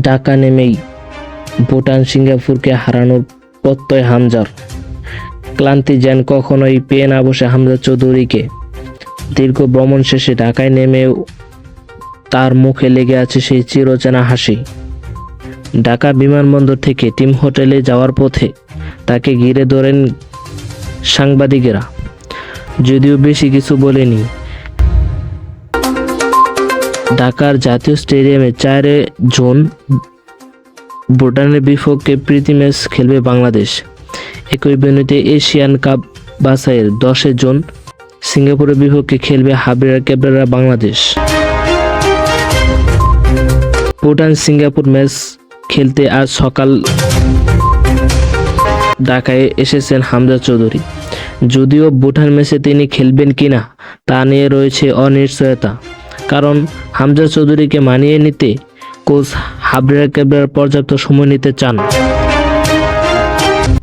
ঢাকা নেমেই ভুটান সিঙ্গাপুরকে হারানোর প্রত্যয় হামজার। ক্লান্তি যেন কখনোই পেয়ে না বসে হামজা চৌধুরীকে। দীর্ঘ ভ্রমণ শেষে ঢাকায় নেমেও তার মুখে লেগে আছে সেই চিরচেনা হাসি। ঢাকা বিমানবন্দর থেকে টিম হোটেলে যাওয়ার পথে তাকে ঘিরে ধরেন সাংবাদিকেরা। যদিও বেশি কিছু বলেনি। ঢাকার জাতীয় স্টেডিয়ামে চারে জুন ভুটানের বিপক্ষে প্রীতি ম্যাচ খেলবে বাংলাদেশ। একই ভেন্যুতে এশিয়ান কাপ বাছাইয়ের দশে জুন সিঙ্গাপুরের বিপক্ষে খেলবে Javier Cabrera Bangladesh. Bhutan Singapore match খেলতে আজ সকাল ঢাকায় এসেছেন হামজা চৌধুরী। যদিও ভুটান ম্যাচে তিনি খেলবেন কিনা তা নিয়ে রয়েছে অনিশ্চয়তা। কারণ হামজা চৌধুরীকে মানিয়ে নিতে কোচ হাবরার ক্যাবরার পর্যাপ্ত সময় নিতে চান।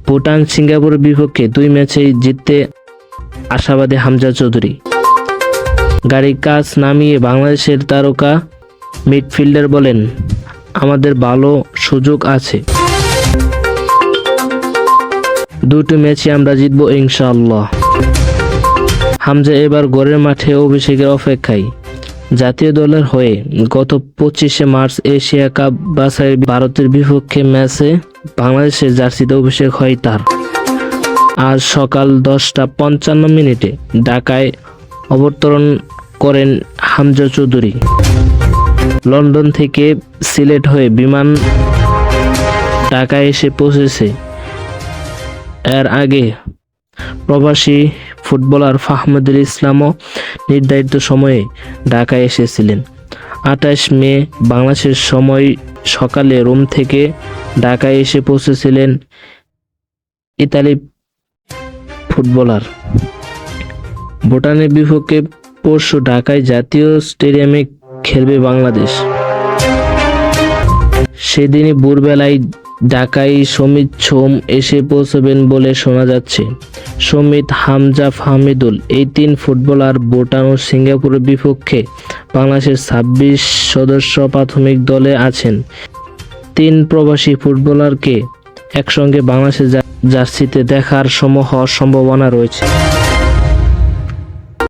ভুটান সিঙ্গাপুরের বিপক্ষে দুই ম্যাচেই জিততে আশাবাদী হামজা চৌধুরী। গাড়ি কাজ নামিয়ে বাংলাদেশের তারকা মিডফিল্ডার বলেন, আমাদের ভালো সুযোগ আছে। দুটো ম্যাচে আমরা জিতবো ইনশাআল্লাহ। হামজা এবার গড়ের মাঠে অভিষেকের অপেক্ষায়। জাতীয় দলের হয়ে গত পঁচিশে মার্চ এশিয়া কাপ বাছাই ভারতের বিপক্ষে ম্যাচে বাংলাদেশের জার্সিতে অভিষেক হয় তার। আজ সকাল দশটা পঞ্চান্ন মিনিটে ঢাকায় অবতরণ করেন হামজা চৌধুরী। লন্ডন থেকে সিলেট হয়ে বিমান ঢাকায় এসে পৌঁছেছে। এর আগে প্রবাসী ফুটবলার ফাহমুদুল ইসলামও নির্ধারিত সময়ে ঢাকায় এসেছিলেন। আঠাশ মে বাংলাদেশের সময় সকালে রোম থেকে ঢাকায় এসে পৌঁছেছিলেন ইতালি ফুটবলার। ভুটানের বিপক্ষে পরশু ঢাকায় জাতীয় স্টেডিয়ামে খেলবে বাংলাদেশ। সেদিনই ভোরবেলায় ঢাকায় সমিত সোম এসে পৌঁছবেন বলে শোনা যাচ্ছে। সমিত, হামজা, ফাহমিদুল এই তিন ফুটবলার ভুটান ও সিঙ্গাপুরের বিপক্ষে বাংলাদেশের ছাব্বিশ সদস্য প্রাথমিক দলে আছেন। তিন প্রবাসী ফুটবলারকে একসঙ্গে বাংলাদেশের জার্সিতে দেখার সম হওয়ার সম্ভাবনা রয়েছে।